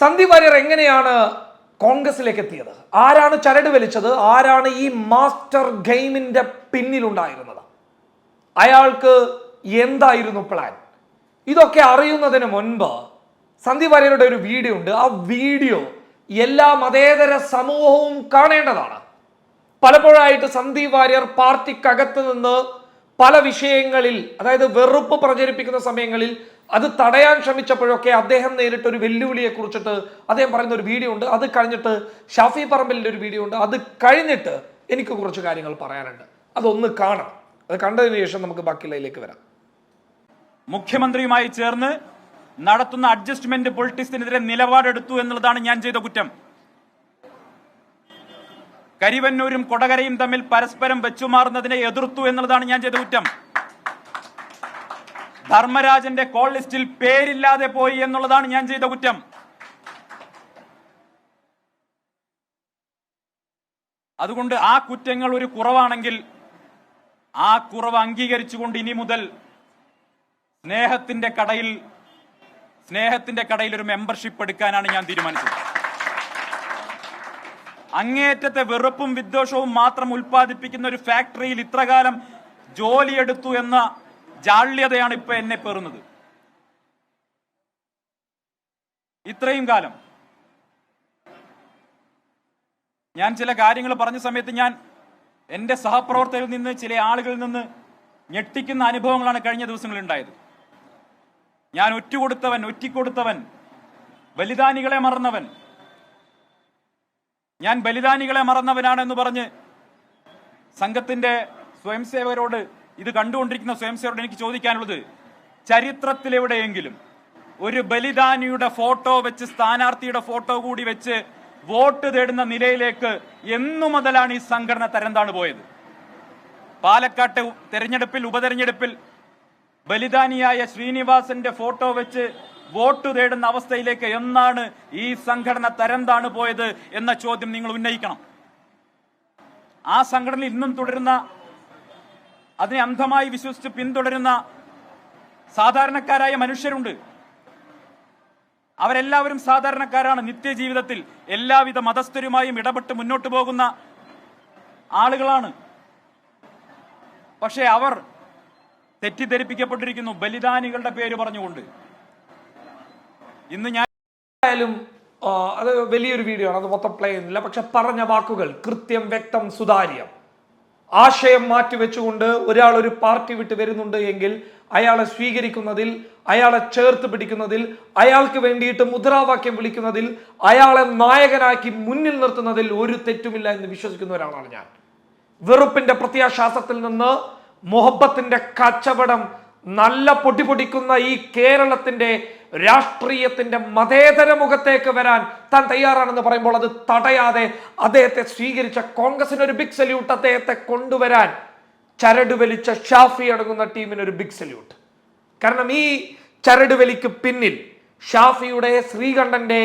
സന്ദീപ് വാര്യർ എങ്ങനെയാണ് കോൺഗ്രസിലേക്ക് എത്തിയത് ആരാണ് ചരട് വലിച്ചത്? ആരാണ് ഈ മാസ്റ്റർ ഗെയിമിന്റെ പിന്നിലുണ്ടായിരുന്നത്? അയാൾക്ക് എന്തായിരുന്നു പ്ലാൻ? ഇതൊക്കെ അറിയുന്നതിന് മുൻപ് സന്ദീപ് വാര്യരുടെ ഒരു വീഡിയോ ഉണ്ട്. ആ വീഡിയോ എല്ലാ മതേതര സമൂഹവും കാണേണ്ടതാണ്. പലപ്പോഴായിട്ട് സന്ദീപ് വാര്യർ പാർട്ടിക്കകത്ത് നിന്ന് പല വിഷയങ്ങളിൽ അതായത് വെറുപ്പ് പ്രചരിപ്പിക്കുന്ന സമയങ്ങളിൽ അത് തടയാൻ ശ്രമിച്ചപ്പോഴൊക്കെ അദ്ദേഹം നേരിട്ട ഒരു വെല്ലുവിളിയെ കുറിച്ചിട്ട് അദ്ദേഹം പറയുന്ന ഒരു വീഡിയോ ഉണ്ട്. അത് കഴിഞ്ഞിട്ട് ഷാഫി പറമ്പലിന്റെ ഒരു വീഡിയോ ഉണ്ട്. അത് കഴിഞ്ഞിട്ട് എനിക്ക് കുറച്ച് കാര്യങ്ങൾ പറയാനുണ്ട്. അതൊന്ന് കാണാം അത് കണ്ടതിന് ശേഷം നമുക്ക് ബാക്കിയുള്ളതിലേക്ക് വരാം. മുഖ്യമന്ത്രിയുമായി ചേർന്ന് നടത്തുന്ന അഡ്ജസ്റ്റ്മെന്റ് പൊളിറ്റിക്സിനെതിരെ നിലപാടെടുത്തു എന്നുള്ളതാണ് ഞാൻ ചെയ്ത കുറ്റം. കരിവന്നൂരും കൊടകരയും തമ്മിൽ പരസ്പരം വെച്ചുമാറുന്നതിനെ എതിർത്തു എന്നുള്ളതാണ് ഞാൻ ചെയ്ത കുറ്റം. ധർമ്മരാജന്റെ കോൾ ലിസ്റ്റിൽ പേരില്ലാതെ പോയി എന്നുള്ളതാണ് ഞാൻ ചെയ്ത കുറ്റം. അതുകൊണ്ട് ആ കുറ്റങ്ങൾ ഒരു കുറവാണെങ്കിൽ ആ കുറവ് അംഗീകരിച്ചുകൊണ്ട് ഇനി മുതൽ സ്നേഹത്തിന്റെ കടയിൽ സ്നേഹത്തിന്റെ കടയിൽ ഒരു മെമ്പർഷിപ്പ് എടുക്കാനാണ് ഞാൻ തീരുമാനിച്ചത്. അങ്ങേയറ്റത്തെ വെറുപ്പും വിദ്വേഷവും മാത്രം ഉൽപ്പാദിപ്പിക്കുന്ന ഒരു ഫാക്ടറിയിൽ ഇത്രകാലം ജോലിയെടുത്തു എന്ന ജാള്യതയാണ് ഇപ്പൊ എന്നെ പേറുന്നത്. ഇത്രയും കാലം ഞാൻ ചില കാര്യങ്ങൾ പറഞ്ഞ സമയത്ത് ഞാൻ എന്റെ സഹപ്രവർത്തകരിൽ നിന്ന് ചില ആളുകളിൽ നിന്ന് ഞെട്ടിക്കുന്ന അനുഭവങ്ങളാണ് കഴിഞ്ഞ ദിവസങ്ങളിൽ ഉണ്ടായത്. ഞാൻ ഒറ്റുകൊടുത്തവൻ ഒറ്റിക്കൊടുത്തവൻ ബലിദാനികളെ മറന്നവൻ. ഞാൻ ബലിദാനികളെ മറന്നവനാണെന്ന് പറഞ്ഞ് സംഘത്തിന്റെ സ്വയംസേവകരോട് ഇത് കണ്ടുകൊണ്ടിരിക്കുന്ന സ്വയംസേവരോട് എനിക്ക് ചോദിക്കാനുള്ളത് ചരിത്രത്തിലെവിടെയെങ്കിലും ഒരു ബലിദാനിയുടെ ഫോട്ടോ വെച്ച് സ്ഥാനാർത്ഥിയുടെ ഫോട്ടോ കൂടി വെച്ച് വോട്ട് തേടുന്ന നിലയിലേക്ക് എന്നു മുതലാണ് ഈ സംഘടന തരംതാണ് പോയത്. പാലക്കാട്ട് തെരഞ്ഞെടുപ്പിൽ ഉപതെരഞ്ഞെടുപ്പിൽ ബലിദാനിയായ ശ്രീനിവാസന്റെ ഫോട്ടോ വെച്ച് വോട്ട് തേടുന്ന അവസ്ഥയിലേക്ക് എന്നാണ് ഈ സംഘടന തരംതാണ് പോയത് എന്ന ചോദ്യം നിങ്ങൾ ഉന്നയിക്കണം. ആ സംഘടനയിൽ ഇന്നും തുടരുന്ന അതിനെ അന്ധമായി വിശ്വസിച്ച് പിന്തുടരുന്ന സാധാരണക്കാരായ മനുഷ്യരുണ്ട്. അവരെല്ലാവരും സാധാരണക്കാരാണ്. നിത്യജീവിതത്തിൽ എല്ലാവിധ മതസ്ഥരുമായും ഇടപെട്ട് മുന്നോട്ട് പോകുന്ന ആളുകളാണ്. പക്ഷേ അവർ തെറ്റിദ്ധരിപ്പിക്കപ്പെട്ടിരിക്കുന്നു. ബലിദാനികളുടെ പേര് പറഞ്ഞുകൊണ്ട്. ഇന്ന് ഞാൻ ആയാലും അത് വലിയൊരു വീഡിയോ ആണ്. അത് മൊത്തം പ്ലേ ചെയ്യുന്നില്ല പക്ഷെ പറഞ്ഞ വാക്കുകൾ കൃത്യം വ്യക്തം സുതാര്യം. ആശയം മാറ്റിവെച്ചുകൊണ്ട് ഒരാൾ ഒരു പാർട്ടി വിട്ട് വരുന്നുണ്ട് എങ്കിൽ അയാളെ സ്വീകരിക്കുന്നതിൽ അയാളെ ചേർത്ത് പിടിക്കുന്നതിൽ അയാൾക്ക് വേണ്ടിയിട്ട് മുദ്രാവാക്യം വിളിക്കുന്നതിൽ അയാളെ നായകനാക്കി മുന്നിൽ നിർത്തുന്നതിൽ ഒരു തെറ്റുമില്ല എന്ന് വിശ്വസിക്കുന്ന ഒരാളാണ് ഞാൻ. വെറുപ്പിന്റെ പ്രത്യാശ്വാസത്തിൽ നിന്ന് മുഹബത്തിന്റെ കച്ചവടം നല്ല പൊടിപൊടിക്കുന്ന ഈ കേരളത്തിന്റെ രാഷ്ട്രീയത്തിന്റെ മതേതര മുഖത്തേക്ക് വരാൻ താൻ തയ്യാറാണെന്ന് പറയുമ്പോൾ അത് തടയാതെ അദ്ദേഹത്തെ സ്വീകരിച്ച കോൺഗ്രസിന് ഒരു ബിഗ് സല്യൂട്ട് അദ്ദേഹത്തെ കൊണ്ടുവരാൻ ചരട് വലിച്ച ഷാഫി അടങ്ങുന്ന ടീമിന് ഒരു ബിഗ് സല്യൂട്ട് കാരണം ഈ ചരട് വലിക്ക് പിന്നിൽ ഷാഫിയുടെ ശ്രീകണ്ഠന്റെ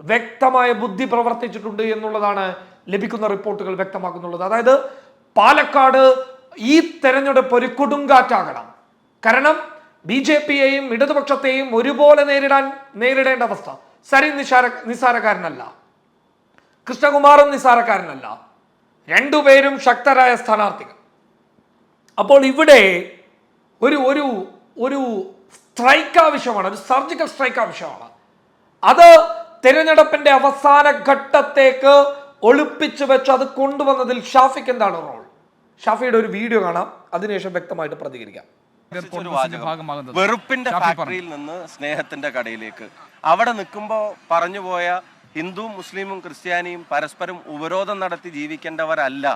വ്യക്തമായ ബുദ്ധി പ്രവർത്തിച്ചിട്ടുണ്ട് എന്നുള്ളതാണ് ലഭിക്കുന്ന റിപ്പോർട്ടുകൾ വ്യക്തമാക്കുന്നുള്ളത്. അതായത് പാലക്കാട് ഈ തെരഞ്ഞെടുപ്പ് ഒരു കൊടുങ്കാറ്റാകണം. കാരണം ബി ജെ പിയെയും ഇടതുപക്ഷത്തെയും ഒരുപോലെ നേരിടാൻ നേരിടേണ്ട അവസ്ഥ. സരിൻ നിസാര നിസാരക്കാരനല്ല കൃഷ്ണകുമാറും നിസാരക്കാരനല്ല രണ്ടുപേരും ശക്തരായ സ്ഥാനാർത്ഥികൾ. അപ്പോൾ ഇവിടെ ഒരു ഒരു ഒരു സ്ട്രൈക്ക് ആവശ്യമാണ് ഒരു സർജിക്കൽ സ്ട്രൈക്ക് ആവശ്യമാണ് അത് തിരഞ്ഞെടുപ്പിന്റെ അവസാന ഘട്ടത്തേക്ക് ഒളിപ്പിച്ചു വെച്ച് അത് കൊണ്ടുവന്നതിൽ ഷാഫിക്ക് എന്താണ് റോൾ? ഷാഫിയുടെ ഒരു വീഡിയോ കാണാം അതിനുശേഷം വ്യക്തമായിട്ട് പ്രതികരിക്കാം. വെറുപ്പിന്റെ ഫാക്ടറിയിൽ നിന്ന് സ്നേഹത്തിന്റെ കടയിലേക്ക്. അവിടെ നിൽക്കുമ്പോൾ പറഞ്ഞുപോയ ഹിന്ദുവും മുസ്ലിമും ക്രിസ്ത്യാനിയും പരസ്പരം ഉപരോധം നടത്തി ജീവിക്കേണ്ടവരല്ല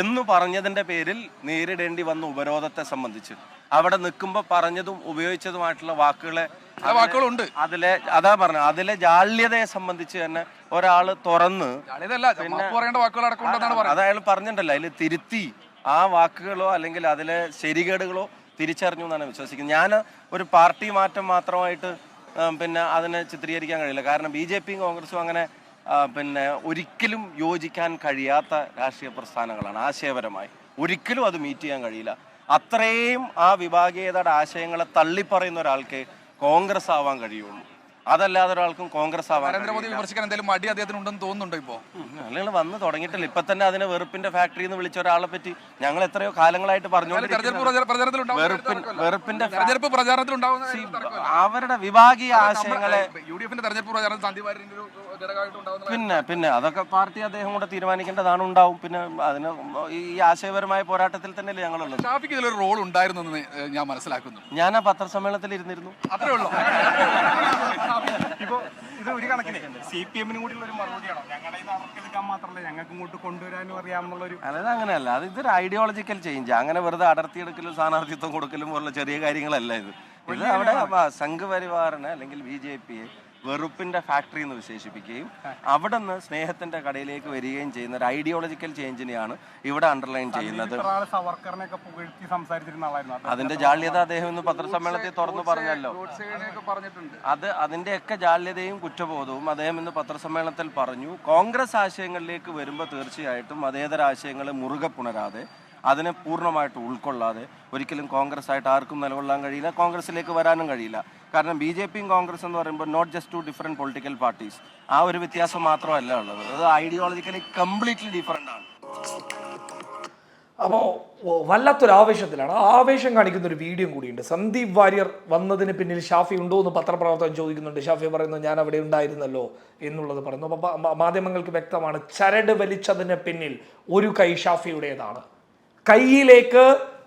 എന്ന് പറഞ്ഞതിന്റെ പേരിൽ നേരിടേണ്ടി വന്ന ഉപരോധത്തെ സംബന്ധിച്ച്. അവിടെ നിൽക്കുമ്പോൾ പറഞ്ഞതും ഉപയോഗിച്ചതുമായിട്ടുള്ള വാക്കുകളെ വാക്കുകളുണ്ട്. അതിലെ അതാ പറഞ്ഞ അതിലെ ജാള്യതയെ സംബന്ധിച്ച് തന്നെ ഒരാൾ തുറന്ന് അതായത് അയാൾ പറഞ്ഞിട്ടുണ്ടല്ലോ അതിൽ തിരുത്തി ആ വാക്കുകളോ അല്ലെങ്കിൽ അതിലെ ശരികേടുകളോ തിരിച്ചറിഞ്ഞു എന്നാണ് വിശ്വസിക്കുന്നത്. ഞാൻ ഒരു പാർട്ടി മാറ്റം മാത്രമായിട്ട് പിന്നെ അതിനെ ചിത്രീകരിക്കാൻ കഴിയില്ല. കാരണം ബി ജെ പിയും കോൺഗ്രസും അങ്ങനെ പിന്നെ ഒരിക്കലും യോജിക്കാൻ കഴിയാത്ത രാഷ്ട്രീയ പ്രസ്ഥാനങ്ങളാണ് ആശയപരമായി. ഒരിക്കലും അത് മീറ്റ് ചെയ്യാൻ കഴിയില്ല. അത്രയും ആ വിഭാഗീയതയുടെ ആശയങ്ങളെ തള്ളിപ്പറയുന്ന ഒരാൾക്ക് കോൺഗ്രസ് ആവാൻ കഴിയുള്ളൂ. അതല്ലാതെ ഒരാൾക്കും കോൺഗ്രസ് ആവാൻ നരേന്ദ്രമോദി. വിമർശിക്കാൻ എന്തെങ്കിലും മടി അദ്ദേഹത്തിന് ഉണ്ടെന്ന് തോന്നുന്നുണ്ടോ ഇപ്പോ? ഞങ്ങൾ വന്ന് തുടങ്ങിയിട്ടില്ല. ഇപ്പൊ തന്നെ അതിനെ വെറുപ്പിന്റെ ഫാക്ടറി എന്ന് വിളിച്ച ഒരാളെ പറ്റി ഞങ്ങൾ എത്രയോ കാലങ്ങളായിട്ട് പറഞ്ഞു വെറുപ്പിന്റെ തെരഞ്ഞെടുപ്പ് പ്രചാരണത്തിൽ അവരുടെ വിഭാഗീയ ആശയങ്ങളെ യു ഡി എഫിന്റെ തെരഞ്ഞെടുപ്പ് പ്രചാരണത്തിൽ പിന്നെ പിന്നെ അതൊക്കെ പാർട്ടി അദ്ദേഹം കൂടെ തീരുമാനിക്കേണ്ടതാണ് ഉണ്ടാവും. പിന്നെ അതിന് ഈ ആശയപരമായ പോരാട്ടത്തിൽ തന്നെയല്ലേ ഞങ്ങളുള്ളത്. ഷാഫിക്ക് ഇതിലൊരു റോൾ ഉണ്ടായിരുന്നു എന്ന് ഞാൻ മനസ്സിലാക്കുന്നു. ഞാൻ ആ പത്രസമ്മേളനത്തിൽ ഇരുന്നിരുന്നു അത്രേ ഉള്ളൂ. ഇപ്പോ ഇത് ഒരു കണക്കിന് സി പി എമ്മിനും കൂടി ഒരു മറുപടിയാണോ ഞങ്ങളെ ഇത് മാത്രമല്ല ഞങ്ങൾക്ക് ഇങ്ങോട്ട് കൊണ്ടുവരാനും അറിയാമെന്നുള്ള ഒരു അതായത് അങ്ങനെയല്ല. അത് ഇതൊരു ഐഡിയോളജിക്കൽ ചേഞ്ച് അങ്ങനെ വെറുതെ അടർത്തിയെടുക്കലും സ്ഥാനാർത്ഥിത്വം കൊടുക്കലും പോലുള്ള ചെറിയ കാര്യങ്ങളല്ല ഇത്. ഇത് അവിടെ സംഘപരിവാറിന് സംഘപരിവാറിനെ അല്ലെങ്കിൽ ബി ജെ പിയെ വെറുപ്പിന്റെ ഫാക്ടറി എന്ന് വിശേഷിപ്പിക്കുകയും അവിടെ നിന്ന് സ്നേഹത്തിന്റെ കടയിലേക്ക് വരികയും ചെയ്യുന്ന ഒരു ഐഡിയോളജിക്കൽ ചേഞ്ചിനെയാണ് ഇവിടെ അണ്ടർലൈൻ ചെയ്യുന്നത്. അതിന്റെ ജാള്യത അദ്ദേഹം ഇന്ന് പത്രസമ്മേളനത്തിൽ തുറന്നു പറഞ്ഞല്ലോ. അത് അതിന്റെയൊക്കെ ജാള്യതയും കുറ്റബോധവും അദ്ദേഹം ഇന്ന് പത്രസമ്മേളനത്തിൽ പറഞ്ഞു. കോൺഗ്രസ് ആശയങ്ങളിലേക്ക് വരുമ്പോൾ തീർച്ചയായിട്ടും മതേതര ആശയങ്ങൾ മുറുകെ പുണരാതെ അതിനെ പൂർണമായിട്ട് ഉൾക്കൊള്ളാതെ ഒരിക്കലും കോൺഗ്രസ് ആയിട്ട് ആർക്കും നിലകൊള്ളാൻ കഴിയില്ല കോൺഗ്രസിലേക്ക് വരാനും കഴിയില്ല. കാരണം ബി ജെ പിയും കോൺഗ്രസ് എന്ന് പറയുമ്പോൾ not just two different political parties ആ ഒരു വ്യത്യാസം മാത്രമല്ല ഉള്ളത്. അത് ഐഡിയോളജിക്കലി കംപ്ലീറ്റ്ലി ഡിഫറെന്റ് ആണ്. അപ്പോൾ വല്ലാത്തൊരു ആവേശത്തിലാണ് ആവേശം കാണിക്കുന്ന ഒരു വീഡിയോ കൂടിയുണ്ട്. സന്ദീപ് വാര്യർ വന്നതിന് പിന്നിൽ ഷാഫി ഉണ്ടോ എന്ന് പത്രപ്രവർത്തകൻ ചോദിക്കുന്നുണ്ട്. ഷാഫി പറയുന്നു ഞാൻ അവിടെ ഉണ്ടായിരുന്നല്ലോ എന്നുള്ളത് പറയുന്നു. അപ്പോൾ മാധ്യമങ്ങൾക്ക് വ്യക്തമാണ് ചരട് വലിച്ചതിന് പിന്നിൽ ഒരു കൈ ഷാഫിയുടേതാണ്. കൈയിലേക്ക്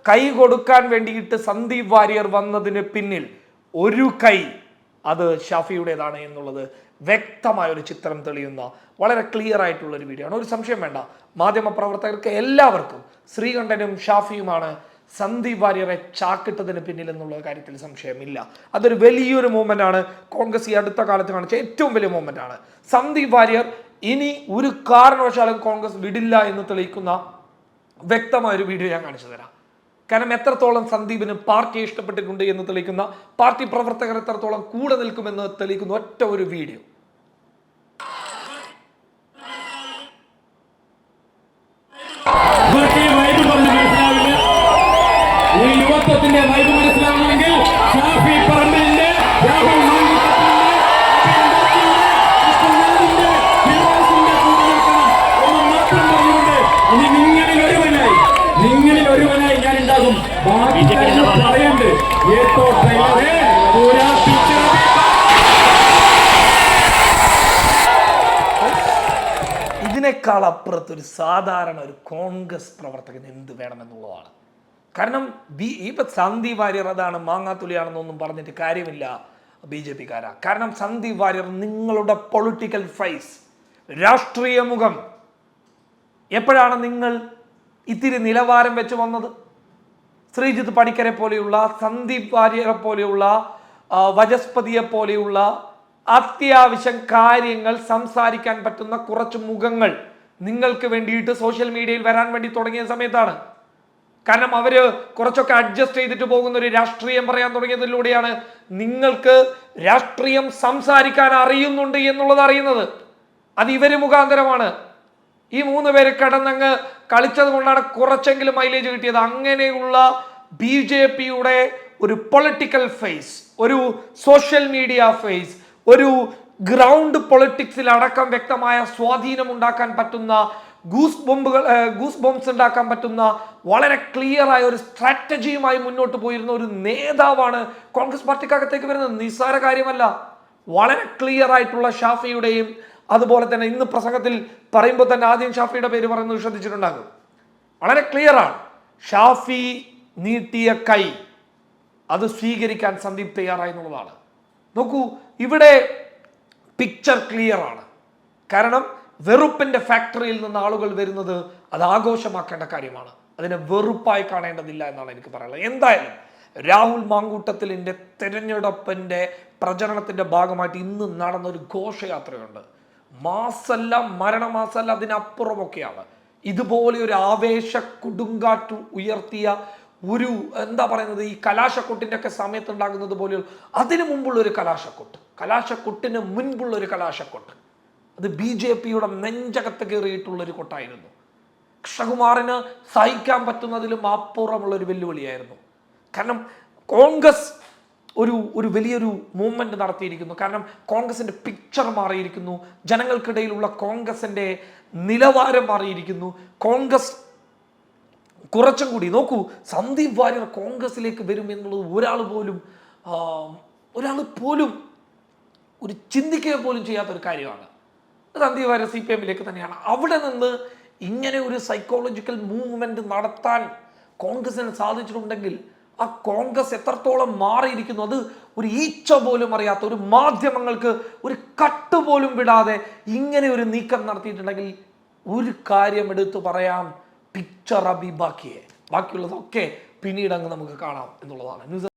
കൈ കൊടുക്കാൻ വേണ്ടിയിട്ട് സന്ദീപ് വാര്യർ വന്നതിന് പിന്നിൽ ഒരു കൈ അത് ഷാഫിയുടേതാണ് എന്നുള്ളത് വ്യക്തമായ ഒരു ചിത്രം തെളിയുന്ന വളരെ ക്ലിയർ ആയിട്ടുള്ള ഒരു വീഡിയോ ആണ്. ഒരു സംശയം വേണ്ട. മാധ്യമ പ്രവർത്തകർക്ക് എല്ലാവർക്കും ശ്രീകണ്ഠനും ഷാഫിയുമാണ് സന്ദീപ് വാര്യറെ ചാക്കിട്ടതിന് പിന്നിൽ എന്നുള്ള കാര്യത്തിൽ സംശയമില്ല. അതൊരു വലിയൊരു മൂവ്മെന്റ് ആണ്. കോൺഗ്രസ് ഈ അടുത്ത കാലത്ത് കാണിച്ച ഏറ്റവും വലിയ മൂവ്മെന്റ് ആണ്. സന്ദീപ് വാര്യർ ഇനി ഒരു കാരണവശാലും കോൺഗ്രസ് വിടില്ല എന്ന് തെളിയിക്കുന്ന വ്യക്തമായ ഒരു വീഡിയോ ഞാൻ കാണിച്ചു തരാം. കാരണം എത്രത്തോളം സന്ദീപിന് പാർട്ടി ഇഷ്ടപ്പെട്ടിട്ടുണ്ട് എന്ന് തെളിയിക്കുന്ന പാർട്ടി പ്രവർത്തകർ എത്രത്തോളം കൂടെ നിൽക്കുമെന്ന് തെളിയിക്കുന്ന ഒറ്റ ഒരു വീഡിയോ. യുവത്വത്തിന്റെ വൈബ് മനസ്സിലാവണമെങ്കിൽ ഷാഫി പറമ്പിലിന്റെ രാഹുൽ ഇതിനേക്കാൾ അപ്പുറത്ത് ഒരു സാധാരണ ഒരു കോൺഗ്രസ് പ്രവർത്തകൻ എന്ത് വേണമെന്നുള്ളതാണ്. കാരണം ബി ഇപ്പൊ സന്ദീപ് വാര്യർ അതാണ് മാങ്ങാത്തുലിയാണെന്നൊന്നും പറഞ്ഞിട്ട് കാര്യമില്ല ബി ജെ പിക്കാരാ. കാരണം സന്ദീപ് വാര്യർ നിങ്ങളുടെ പൊളിറ്റിക്കൽ ഫൈസ് രാഷ്ട്രീയ മുഖം. എപ്പോഴാണ് നിങ്ങൾ ഇത്തിരി നിലവാരം വെച്ച് വന്നത്? ശ്രീജിത്ത് പണിക്കരെ പോലെയുള്ള സന്ദീപ് വാര്യരെ പോലെയുള്ള വജസ്പതിയെ പോലെയുള്ള അത്യാവശ്യം കാര്യങ്ങൾ സംസാരിക്കാൻ പറ്റുന്ന കുറച്ച് മുഖങ്ങൾ നിങ്ങൾക്ക് വേണ്ടിയിട്ട് സോഷ്യൽ മീഡിയയിൽ വരാൻ വേണ്ടി തുടങ്ങിയ സമയത്താണ്. കാരണം അവർ കുറച്ചൊക്കെ അഡ്ജസ്റ്റ് ചെയ്തിട്ട് പോകുന്ന ഒരു രാഷ്ട്രീയം പറയാൻ തുടങ്ങിയതിലൂടെയാണ് നിങ്ങൾക്ക് രാഷ്ട്രീയം സംസാരിക്കാൻ അറിയുന്നുണ്ട് എന്നുള്ളത് അറിയുന്നത്. അത് ഇവർ മുഖാന്തരമാണ്. ഈ മൂന്ന് പേര് കടന്നങ്ങ് കളിച്ചത് കൊണ്ടാണ് കുറച്ചെങ്കിലും മൈലേജ് കിട്ടിയത്. അങ്ങനെയുള്ള ബി ജെ പിയുടെ ഒരു പൊളിറ്റിക്കൽ ഫേസ് ഒരു സോഷ്യൽ മീഡിയ ഫേസ് ഒരു ഗ്രൗണ്ട് പൊളിറ്റിക്സിൽ അടക്കം വ്യക്തമായ സ്വാധീനം ഉണ്ടാക്കാൻ പറ്റുന്ന ഗൂസ് ബോംബുകൾ ഗൂസ് ബോംബ്സ് ഉണ്ടാക്കാൻ പറ്റുന്ന വളരെ ക്ലിയറായ ഒരു സ്ട്രാറ്റജിയുമായി മുന്നോട്ട് പോയിരുന്ന ഒരു നേതാവാണ് കോൺഗ്രസ് പാർട്ടിക്കകത്തേക്ക് വരുന്നത്. നിസ്സാര കാര്യമല്ല. വളരെ ക്ലിയർ ആയിട്ടുള്ള ഷാഫിയുടെയും അതുപോലെ തന്നെ ഇന്ന് പ്രസംഗത്തിൽ പറയുമ്പോൾ തന്നെ ആദ്യം ഷാഫിയുടെ പേര് പറയുന്നത് ശ്രദ്ധിച്ചിട്ടുണ്ടാകും. വളരെ ക്ലിയർ ആണ്. ഷാഫി നീട്ടിയ കൈ അത് സ്വീകരിക്കാൻ സന്ദീപ് തയ്യാറായി എന്നുള്ളതാണ്. നോക്കൂ ഇവിടെ പിക്ചർ ക്ലിയർ ആണ്. കാരണം വെറുപ്പിന്റെ ഫാക്ടറിയിൽ നിന്ന് ആളുകൾ വരുന്നത് അത് ആഘോഷമാക്കേണ്ട കാര്യമാണ്. അതിനെ വെറുപ്പായി കാണേണ്ടതില്ല എന്നാണ് എനിക്ക് പറയാനുള്ളത്. എന്തായാലും രാഹുൽ മാങ്കൂട്ടത്തിലിന്റെ തെരഞ്ഞെടുപ്പിന്റെ പ്രചരണത്തിന്റെ ഭാഗമായിട്ട് ഇന്ന് നടന്നൊരു ഘോഷയാത്രയുണ്ട്. മാസല്ല മരണമാസല്ല അതിനപ്പുറമൊക്കെയാണ്. ഇതുപോലെ ഒരു ആവേശ കൊടുങ്കാറ്റ് ഉയർത്തിയ ഒരു എന്താ പറയുന്നത് ഈ കലാശക്കൊട്ടിന്റെ ഒക്കെ സമയത്ത് ഉണ്ടാകുന്നത് പോലെ അതിനു മുമ്പുള്ള ഒരു കലാശക്കൊട്ട്. കലാശക്കൊട്ടിന് മുൻപുള്ള ഒരു കലാശക്കൊട്ട്. അത് ബി ജെ പിയുടെ നെഞ്ചകത്ത് കയറിയിട്ടുള്ളൊരു കൊട്ടായിരുന്നു. കൃഷ്ണകുമാറിന് സഹിക്കാൻ പറ്റുന്നതിലും അപ്പുറമുള്ള ഒരു വെല്ലുവിളിയായിരുന്നു. കാരണം കോൺഗ്രസ് ഒരു ഒരു വലിയൊരു മൂവ്മെന്റ് നടത്തിയിരിക്കുന്നു. കാരണം കോൺഗ്രസിന്റെ പിക്ചർ മാറിയിരിക്കുന്നു. ജനങ്ങൾക്കിടയിലുള്ള കോൺഗ്രസിന്റെ നിലവാരം മാറിയിരിക്കുന്നു. കോൺഗ്രസ് കുറച്ചും കൂടി നോക്കൂ സന്ദീപ് വാര്യർ കോൺഗ്രസിലേക്ക് വരും എന്നുള്ളത് ഒരാൾ പോലും ഒരാൾ പോലും ഒരു ചിന്തിക്കുക പോലും ചെയ്യാത്ത ഒരു കാര്യമാണ് സന്ദീപ് വാര്യർ സി പി എമ്മിലേക്ക് തന്നെയാണ്. അവിടെ നിന്ന് ഇങ്ങനെ ഒരു സൈക്കോളജിക്കൽ മൂവ്മെന്റ് നടത്താൻ കോൺഗ്രസിന് സാധിച്ചിട്ടുണ്ടെങ്കിൽ ആ കോൺഗ്രസ് എത്രത്തോളം മാറിയിരിക്കുന്നു? അത് ഒരു ഈച്ച പോലും അറിയാത്ത ഒരു മാധ്യമങ്ങൾക്ക് ഒരു കട്ട് പോലും വിടാതെ ഇങ്ങനെ ഒരു നീക്കം നടത്തിയിട്ടുണ്ടെങ്കിൽ ഒരു കാര്യം എടുത്തു പറയാം പിക്ചർ അബി ബാക്കിയെ. ബാക്കിയുള്ളതൊക്കെ പിന്നീട് അങ്ങ് നമുക്ക് കാണാം എന്നുള്ളതാണ്. ന്യൂസ്